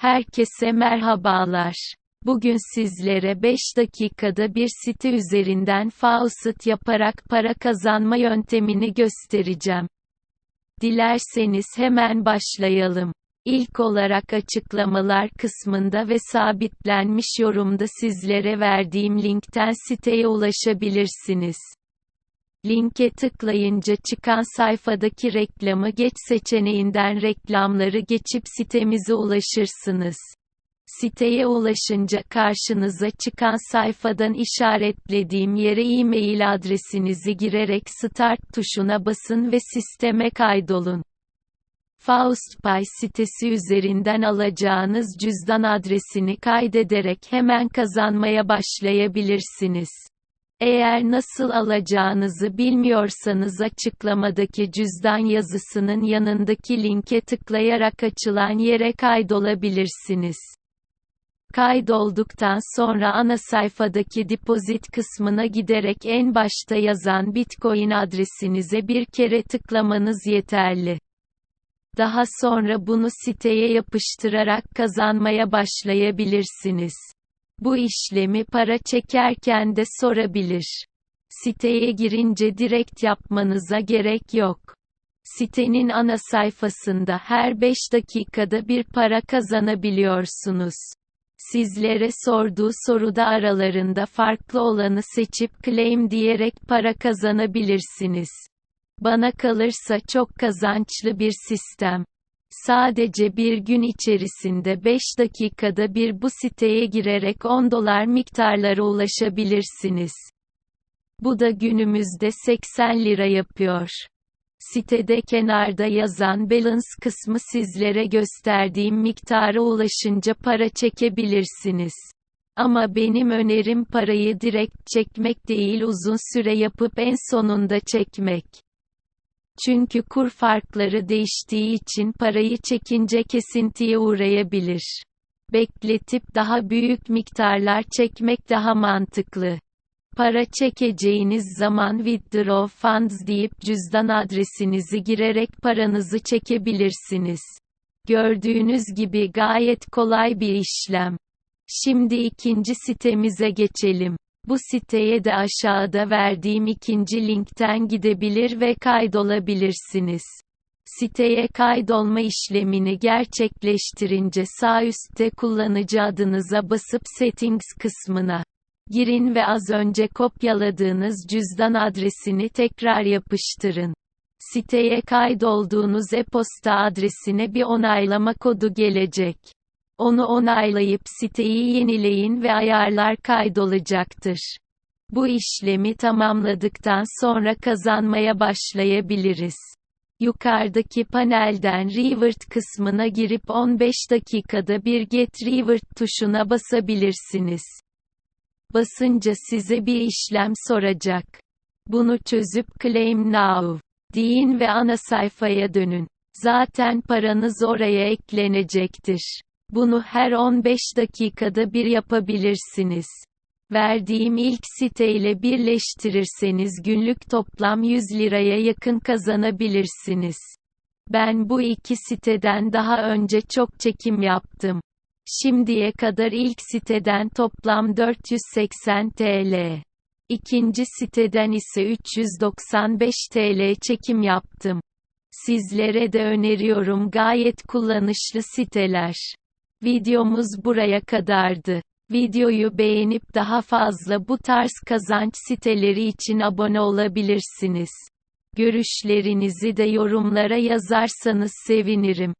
Herkese merhabalar. Bugün sizlere 5 dakikada bir site üzerinden faucet yaparak para kazanma yöntemini göstereceğim. Dilerseniz hemen başlayalım. İlk olarak açıklamalar kısmında ve sabitlenmiş yorumda sizlere verdiğim linkten siteye ulaşabilirsiniz. Linke tıklayınca çıkan sayfadaki reklamı geç seçeneğinden reklamları geçip sitemize ulaşırsınız. Siteye ulaşınca karşınıza çıkan sayfadan işaretlediğim yere e-mail adresinizi girerek Start tuşuna basın ve sisteme kaydolun. FaustPay sitesi üzerinden alacağınız cüzdan adresini kaydederek hemen kazanmaya başlayabilirsiniz. Eğer nasıl alacağınızı bilmiyorsanız açıklamadaki cüzdan yazısının yanındaki linke tıklayarak açılan yere kaydolabilirsiniz. Kaydolduktan sonra ana sayfadaki depozit kısmına giderek en başta yazan Bitcoin adresinize bir kere tıklamanız yeterli. Daha sonra bunu siteye yapıştırarak kazanmaya başlayabilirsiniz. Bu işlemi para çekerken de sorabilir. Siteye girince direkt yapmanıza gerek yok. Sitenin ana sayfasında her 5 dakikada bir para kazanabiliyorsunuz. Sizlere sorduğu soruda aralarında farklı olanı seçip claim diyerek para kazanabilirsiniz. Bana kalırsa çok kazançlı bir sistem. Sadece bir gün içerisinde 5 dakikada bir bu siteye girerek 10 dolar miktarlara ulaşabilirsiniz. Bu da günümüzde 80 lira yapıyor. Sitede kenarda yazan balance kısmı sizlere gösterdiğim miktara ulaşınca para çekebilirsiniz. Ama benim önerim parayı direkt çekmek değil uzun süre yapıp en sonunda çekmek. Çünkü kur farkları değiştiği için parayı çekince kesintiye uğrayabilir. Bekletip daha büyük miktarlar çekmek daha mantıklı. Para çekeceğiniz zaman withdraw funds deyip cüzdan adresinizi girerek paranızı çekebilirsiniz. Gördüğünüz gibi gayet kolay bir işlem. Şimdi ikinci sitemize geçelim. Bu siteye de aşağıda verdiğim ikinci linkten gidebilir ve kaydolabilirsiniz. Siteye kaydolma işlemini gerçekleştirince sağ üstte kullanıcı adınıza basıp Settings kısmına girin ve az önce kopyaladığınız cüzdan adresini tekrar yapıştırın. Siteye kaydolduğunuz e-posta adresine bir onaylama kodu gelecek. Onu onaylayıp siteyi yenileyin ve ayarlar kaydolacaktır. Bu işlemi tamamladıktan sonra kazanmaya başlayabiliriz. Yukarıdaki panelden Revert kısmına girip 15 dakikada bir Get Revert tuşuna basabilirsiniz. Basınca size bir işlem soracak. Bunu çözüp Claim Now deyin ve ana sayfaya dönün. Zaten paranız oraya eklenecektir. Bunu her 15 dakikada bir yapabilirsiniz. Verdiğim ilk siteyle birleştirirseniz günlük toplam 100 liraya yakın kazanabilirsiniz. Ben bu iki siteden daha önce çok çekim yaptım. Şimdiye kadar ilk siteden toplam 480 TL. İkinci siteden ise 395 TL çekim yaptım. Sizlere de öneriyorum gayet kullanışlı siteler. Videomuz buraya kadardı. Videoyu beğenip daha fazla bu tarz kazanç siteleri için abone olabilirsiniz. Görüşlerinizi de yorumlara yazarsanız sevinirim.